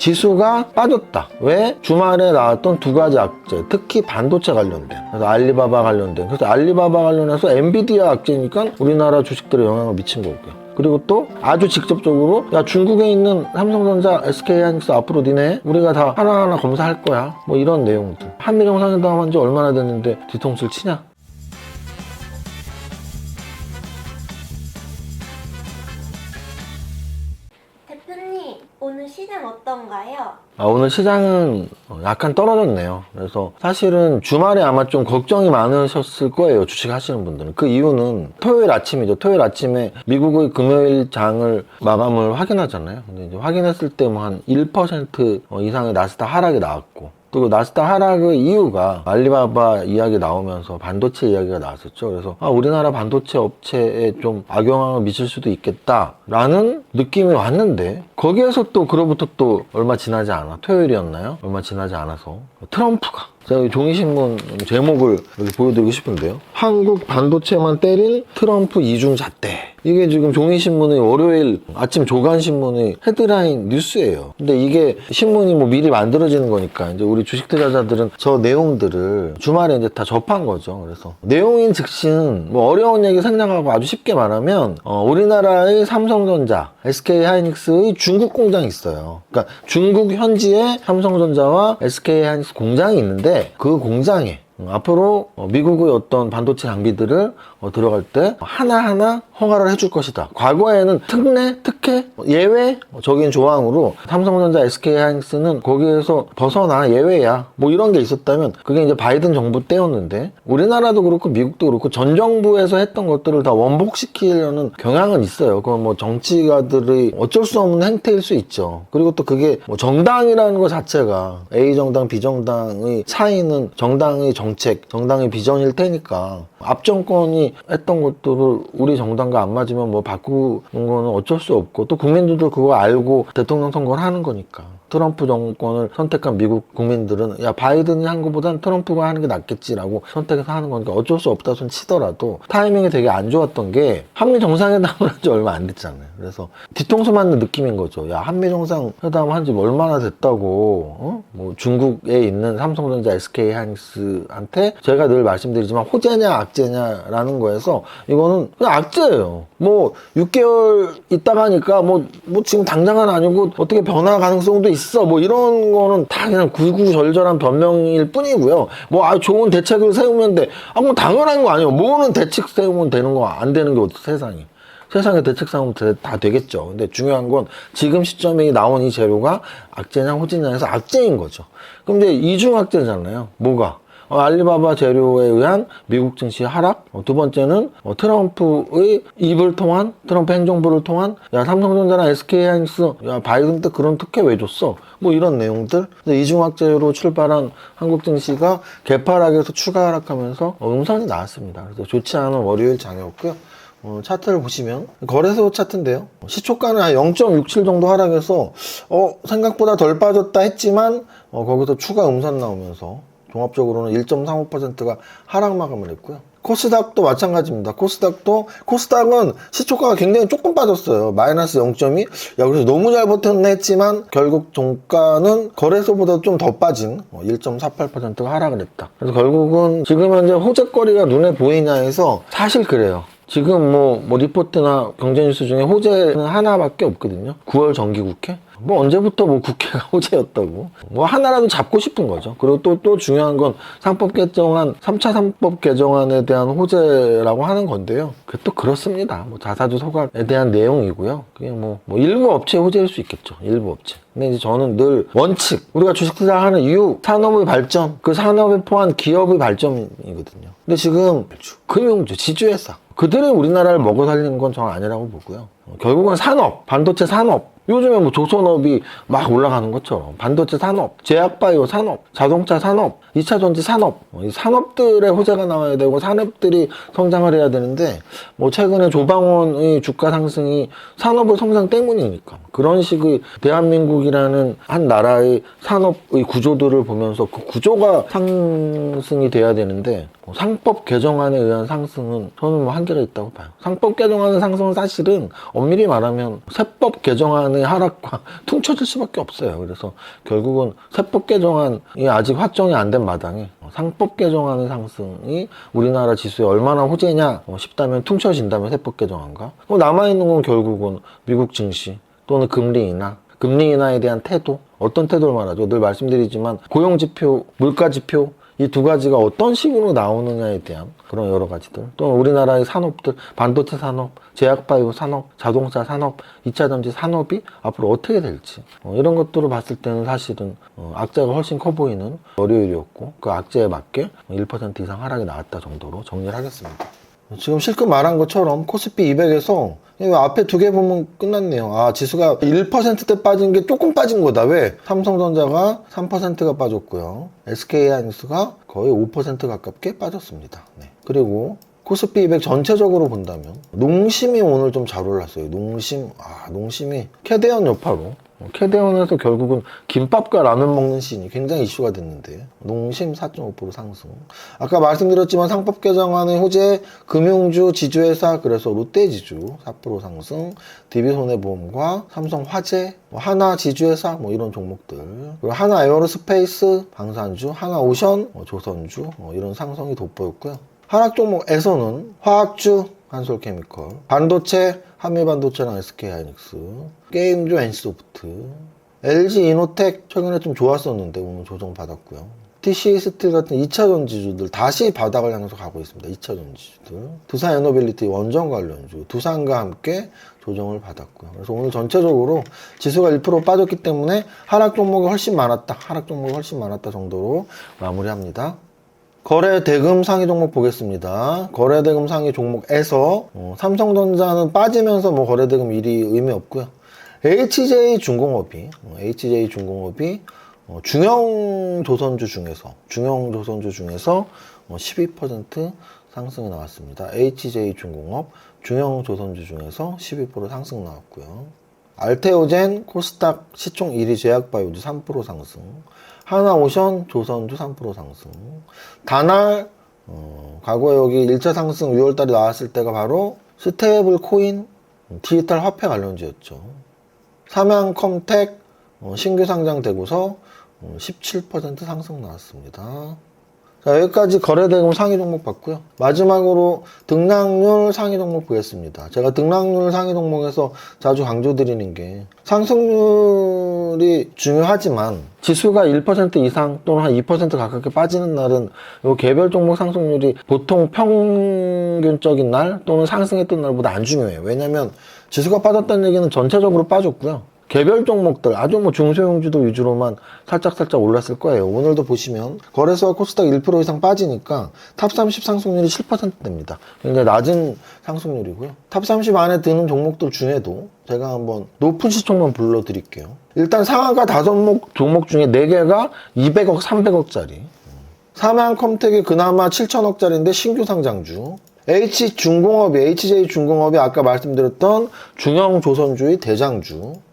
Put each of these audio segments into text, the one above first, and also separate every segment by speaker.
Speaker 1: 지수가 빠졌다. 왜? 주말에 나왔던 두 가지 악재, 특히 반도체 관련된, 그래서 알리바바 관련된, 그래서 알리바바 관련해서 엔비디아 악재니까 우리나라 주식들에 영향을 미친 거고요. 그리고 또 아주 직접적으로 야 중국에 있는 삼성전자, SK하이닉스 앞으로 니네 우리가 다 하나하나 검사할 거야. 뭐 이런 내용들. 한미 정상회담 한지 얼마나 됐는데 뒤통수를 치냐? 아, 오늘 시장은 약간 떨어졌네요. 그래서 사실은 주말에 아마 좀 걱정이 많으셨을 거예요. 주식 하시는 분들은. 그 이유는 토요일 아침이죠. 토요일 아침에 미국의 금요일 장을 마감을 확인하잖아요. 근데 이제 확인했을 때 뭐 한 1% 이상의 나스닥 하락이 나왔고 또 나스닥 하락의 이유가 알리바바 이야기 나오면서 반도체 이야기가 나왔었죠. 그래서 아, 우리나라 반도체 업체에 좀 악영향을 미칠 수도 있겠다라는 느낌이 왔는데 거기에서 또 그로부터 또 얼마 지나지 않아 토요일이었나요? 얼마 지나지 않아서 트럼프가 제가 이 종이신문 제목을 보여드리고 싶은데요. 한국 반도체만 때린 트럼프 이중 잣대. 이게 지금 종이신문의 월요일 아침 조간신문의 헤드라인 뉴스예요. 근데 이게 신문이 뭐 미리 만들어지는 거니까 이제 우리 주식 투자자들은 저 내용들을 주말에 이제 다 접한 거죠. 그래서 내용인 즉슨 뭐 어려운 얘기 생략하고 아주 쉽게 말하면 어, 우리나라의 삼성전자, SK 하이닉스의 중국 공장이 있어요. 그러니까 중국 현지에 삼성전자와 SK 하이닉스 공장이 있는데 그 공장에 음, 앞으로 어, 미국의 어떤 반도체 장비들을 어, 들어갈 때 하나하나 허가를 해줄 것이다. 과거에는 특례, 특혜, 예외, 어, 적인 조항으로 삼성전자, SK 하이닉스는 거기에서 벗어나 예외야. 뭐 이런 게 있었다면 그게 이제 바이든 정부 때였는데 우리나라도 그렇고 미국도 그렇고 전 정부에서 했던 것들을 다 원복시키려는 경향은 있어요. 그건 뭐 정치가들의 어쩔 수 없는 행태일 수 있죠. 그리고 또 그게 뭐 정당이라는 것 자체가 A 정당, B 정당의 차이는 정당의 정 책, 정당의 비전일 테니까 앞 정권이 했던 것들을 우리 정당과 안 맞으면 뭐 바꾸는 거는 어쩔 수 없고 또 국민들도 그거 알고 대통령 선거를 하는 거니까. 트럼프 정권을 선택한 미국 국민들은 야 바이든이 한 것보단 트럼프가 하는 게 낫겠지라고 선택해서 하는 거니까 어쩔 수 없다 손 치더라도 타이밍이 되게 안 좋았던 게 한미 정상회담을 한 지 얼마 안 됐잖아요. 그래서 뒤통수 맞는 느낌인 거죠. 야 한미 정상회담 한 지 얼마나 됐다고 어? 뭐 중국에 있는 삼성전자, SK 하이닉스 한테 제가 늘 말씀드리지만 호재냐 악재냐라는 거에서 이거는 그냥 악재예요. 뭐 6개월 있다가 하니까 뭐, 뭐 지금 당장은 아니고 어떻게 변화 가능성도 있어 뭐 이런 거는 다 그냥 구구절절한 변명일 뿐이고요. 뭐 아 좋은 대책을 세우면 돼. 아 뭐 당연한 거 아니에요. 뭐는 대책 세우면 되는 거 안 되는 게 어디 세상에. 세상에 대책 다- 다 되겠죠. 근데 중요한 건 지금 시점에 나온 이 재료가 악재냐 호재냐에서 악재인 거죠. 그럼 이제 이중 악재잖아요. 뭐가? 어, 알리바바 재료에 의한 미국 증시 하락. 어, 두 번째는 어, 트럼프의 입을 통한 트럼프 행정부를 통한 야 삼성전자나 SK하이닉스 야 바이든 때 그런 특혜 왜 줬어? 뭐 이런 내용들. 그래서 이중 악재로 출발한 한국 증시가 개파락에서 추가 하락하면서 어, 음선이 나왔습니다. 그래서 좋지 않은 월요일 장이었고요. 어, 차트를 보시면 거래소 차트인데요. 시초가는 한0.67 정도 하락해서 어, 생각보다 덜 빠졌다 했지만 어, 거기서 추가 음선 나오면서 종합적으로는 1.35%가 하락 마감을 했고요. 코스닥도 마찬가지입니다. 코스닥도 코스닥은 시초가가 굉장히 조금 빠졌어요. 마이너스 0.2. 야 그래서 너무 잘 버텼네 했지만 결국 종가는 거래소보다 좀 더 빠진 어, 1.48%가 하락을 했다. 그래서 결국은 지금 현재 호재거리가 눈에 보이냐 해서 사실 그래요. 지금 뭐, 뭐 리포트나 경제뉴스 중에 호재는 하나밖에 없거든요. 9월 정기국회? 뭐 언제부터 뭐 국회가 호재였다고. 뭐 하나라도 잡고 싶은 거죠. 그리고 또, 또 중요한 건 상법 개정안, 3차 상법 개정안에 대한 호재라고 하는 건데요. 그게 또 그렇습니다. 뭐 자사주 소각에 대한 내용이고요. 그게 뭐, 뭐 일부 업체 호재일 수 있겠죠. 일부 업체. 근데 이제 저는 늘 원칙, 우리가 주식 투자하는 이유, 산업의 발전, 그 산업에 포함 기업의 발전이거든요. 근데 지금 금융주, 지주회사, 그들이 우리나라를 먹어 살리는 건 저는 아니라고 보고요. 어, 결국은 산업, 반도체 산업. 요즘에 뭐 조선업이 막 올라가는 것처럼 반도체 산업, 제약바이오 산업, 자동차 산업, 2차 전지 산업, 어, 이 산업들의 호재가 나와야 되고 산업들이 성장을 해야 되는데 뭐 최근에 조방원의 주가 상승이 산업의 성장 때문이니까. 그런 식의 대한민국이라는 한 나라의 산업의 구조들을 보면서 그 구조가 상승이 돼야 되는데 상법 개정안에 의한 상승은 저는 뭐 한계가 있다고 봐요. 상법 개정안의 상승은 사실은 엄밀히 말하면 세법 개정안의 하락과 퉁쳐질 수밖에 없어요. 그래서 결국은 세법 개정안이 아직 확정이 안 된 마당에 상법 개정안의 상승이 우리나라 지수에 얼마나 호재냐 어, 싶다면 퉁쳐진다면 세법 개정안과 뭐 남아있는 건 결국은 미국 증시 또는 금리 인하. 금리 인하에 대한 태도. 어떤 태도를 말하죠? 늘 말씀드리지만 고용 지표 물가 지표 이 두 가지가 어떤 식으로 나오느냐에 대한 그런 여러 가지들 또 우리나라의 산업들 반도체 산업 제약바이오 산업 자동차 산업 2차 전지 산업이 앞으로 어떻게 될지 어, 이런 것들을 봤을 때는 사실은 어, 악재가 훨씬 커 보이는 월요일이었고 그 악재에 맞게 1% 이상 하락이 나왔다 정도로 정리를 하겠습니다. 지금 실컷 말한 것처럼 코스피 200에서 앞에 두 개 보면 끝났네요. 아, 지수가 1%대 빠진 게 조금 빠진 거다. 왜? 삼성전자가 3%가 빠졌고요. SK하이닉스가 거의 5% 가깝게 빠졌습니다. 네. 그리고 코스피 200 전체적으로 본다면 농심이 오늘 좀 잘 올랐어요. 농심, 아, 농심이 캐대언 여파로 어, 캐대언에서 결국은 김밥과 라면 먹는 씬이 굉장히 이슈가 됐는데. 농심 4.5% 상승. 아까 말씀드렸지만 상법 개정안의 호재 금융주 지주회사 그래서 롯데지주 4% 상승 DB손해보험과 삼성화재 뭐 하나 지주회사 뭐 이런 종목들. 그리고 하나 에어로스페이스 방산주 하나 오션 뭐 조선주 뭐 이런 상승이 돋보였고요. 하락 종목에서는 화학주 한솔케미컬, 반도체 한미반도체랑 SK하이닉스, 게임주 NC소프트, LG 이노텍 최근에 좀 좋았었는데 오늘 조정 받았고요. TC 스틸 같은 2차 전지주들 다시 바닥을 향해서 가고 있습니다. 2차 전지주들. 두산 에너빌리티 원전 관련주, 두산과 함께 조정을 받았고요. 그래서 오늘 전체적으로 지수가 1% 빠졌기 때문에 하락 종목이 훨씬 많았다. 하락 종목이 훨씬 많았다 정도로 마무리합니다. 거래 대금 상위 종목 보겠습니다. 거래 대금 상위 종목에서 어, 삼성전자는 빠지면서 뭐 거래 대금 1위 의미 없고요. HJ 중공업이 어, HJ 중공업이 어, 중형 조선주 중에서 중형 조선주 중에서 어, 12% 상승이 나왔습니다. HJ 중공업 중형 조선주 중에서 12% 상승 나왔고요. 알테오젠 코스닥 시총 1위 제약바이오주 3% 상승 하나오션 조선주 3% 상승. 다날 어, 과거에 여기 1차 상승 6월달에 나왔을 때가 바로 스테이블 코인 디지털 화폐 관련주였죠. 삼양컴텍 어, 신규 상장되고서 어, 17% 상승 나왔습니다 자, 여기까지 거래대금 상위 종목 봤고요. 마지막으로 등락률 상위 종목 보겠습니다. 제가 등락률 상위 종목에서 자주 강조드리는 게 상승률이 중요하지만 지수가 1% 이상 또는 한 2% 가깝게 빠지는 날은 요 개별 종목 상승률이 보통 평균적인 날 또는 상승했던 날보다 안 중요해요. 왜냐면 지수가 빠졌다는 얘기는 전체적으로 빠졌고요. 개별 종목들 아주 뭐 중소형주도 위주로만 살짝 살짝 올랐을 거예요. 오늘도 보시면 거래소와 코스닥 1% 이상 빠지니까 탑 30 상승률이 7%대입니다. 굉장히 낮은 상승률이고요. 탑 30 안에 드는 종목들 중에도 제가 한번 높은 시총만 불러드릴게요. 일단 상한가 다섯 목 종목 중에 4개가 200억, 300억짜리. 삼양컴텍이 그나마 7천억짜리인데 신규 상장주. H중공업이, HJ중공업이 아까 말씀드렸던 중형 조선주의 대장주.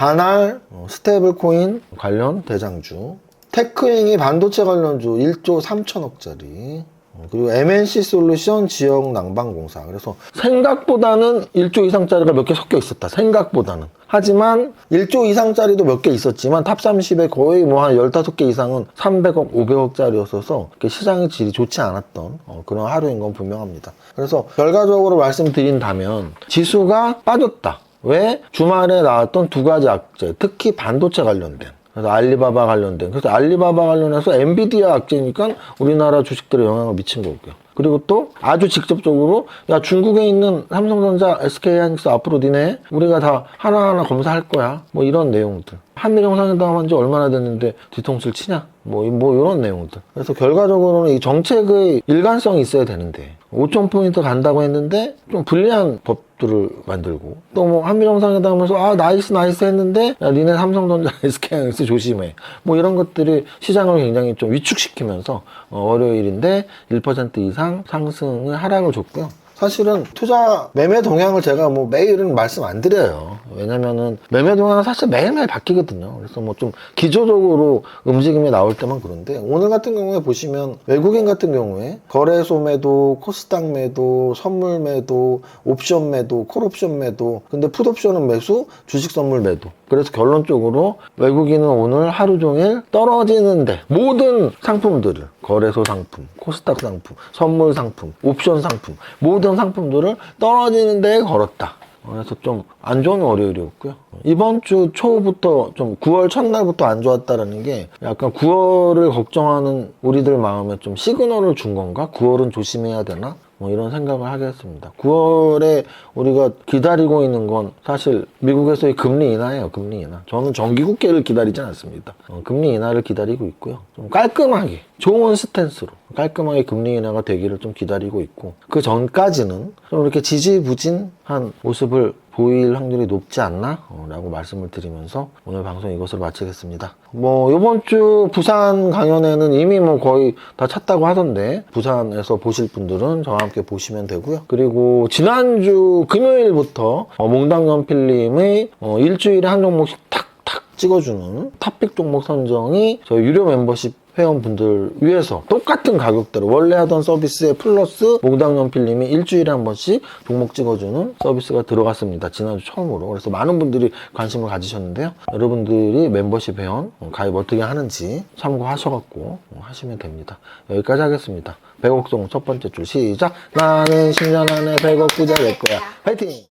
Speaker 1: 다날, 어, 스테이블 코인 관련 대장주. 테크잉이 반도체 관련주 1조 3천억짜리. 어, 그리고 MNC 솔루션 지역 난방공사. 그래서 생각보다는 1조 이상짜리가 몇 개 섞여 있었다. 생각보다는. 하지만 1조 이상짜리도 몇 개 있었지만 탑 30에 거의 뭐 한 15개 이상은 300억, 500억짜리였어서 시장의 질이 좋지 않았던 어, 그런 하루인 건 분명합니다. 그래서 결과적으로 말씀드린다면 지수가 빠졌다. 왜? 주말에 나왔던 두 가지 악재, 특히 반도체 관련된. 그래서 알리바바 관련된. 그래서 알리바바 관련해서 엔비디아 악재니까 우리나라 주식들에 영향을 미친 거고요. 그리고 또 아주 직접적으로 야 중국에 있는 삼성전자, SK하이닉스 앞으로 니네 우리가 다 하나하나 검사할 거야. 뭐 이런 내용들. 한미 정상회담 한 지 얼마나 됐는데 뒤통수를 치냐? 뭐, 뭐 이런 내용들. 그래서 결과적으로는 이 정책의 일관성이 있어야 되는데 5천 포인트 간다고 했는데 좀 불리한 법들을 만들고 또 뭐 한미 정상회담에서 아 나이스 나이스 했는데 야 니네 삼성전자, SK하이닉스 조심해. 뭐 이런 것들이 시장을 굉장히 좀 위축시키면서 어, 월요일인데 1% 이상 상승을 하락을 줬고요. 사실은 투자 매매 동향을 제가 뭐 매일은 말씀 안 드려요. 왜냐면은 매매 동향은 사실 매일매일 바뀌거든요. 그래서 뭐 좀 기조적으로 움직임이 나올 때만 그런데 오늘 같은 경우에 보시면 외국인 같은 경우에 거래소 매도, 코스닥 매도, 선물 매도, 옵션 매도, 콜옵션 매도, 근데 풋옵션은 매수, 주식 선물 매도. 그래서 결론적으로 외국인은 오늘 하루 종일 떨어지는데 모든 상품들을 거래소 상품, 코스닥 상품, 선물 상품, 옵션 상품 모든 상품들을 떨어지는 데에 걸었다. 그래서 좀 안 좋은 월요일이었고요. 이번 주 초부터 좀 9월 첫날부터 안 좋았다라는 게 약간 9월을 걱정하는 우리들 마음에 좀 시그널을 준 건가? 9월은 조심해야 되나? 뭐 이런 생각을 하게 했습니다. 9월에 우리가 기다리고 있는 건 사실 미국에서의 금리 인하예요. 금리 인하. 저는 정기국계를 기다리지 않습니다. 어, 금리 인하를 기다리고 있고요. 좀 깔끔하게 좋은 스탠스로 깔끔하게 금리 인하가 되기를 좀 기다리고 있고 그 전까지는 좀 이렇게 지지부진한 모습을 보일 확률이 높지 않나? 어, 라고 말씀을 드리면서 오늘 방송 이것으로 마치겠습니다. 뭐, 요번 주 부산 강연에는 이미 뭐 거의 다 찼다고 하던데, 부산에서 보실 분들은 저와 함께 보시면 되고요. 그리고 지난주 금요일부터 어, 몽당연필님의 어, 일주일에 한 종목씩 탁탁 찍어주는 탑픽 종목 선정이 저희 유료 멤버십 회원분들 위해서 똑같은 가격대로 원래 하던 서비스에 플러스 몽당연필님이 일주일에 한 번씩 종목 찍어주는 서비스가 들어갔습니다. 지난주 처음으로. 그래서 많은 분들이 관심을 가지셨는데요. 여러분들이 멤버십 회원 어, 가입 어떻게 하는지 참고하셔갖고 어, 하시면 됩니다. 여기까지 하겠습니다. 백옥송 첫 번째 줄 시작. 나는 10년 안에 백억 부자 될 거야. 파이팅!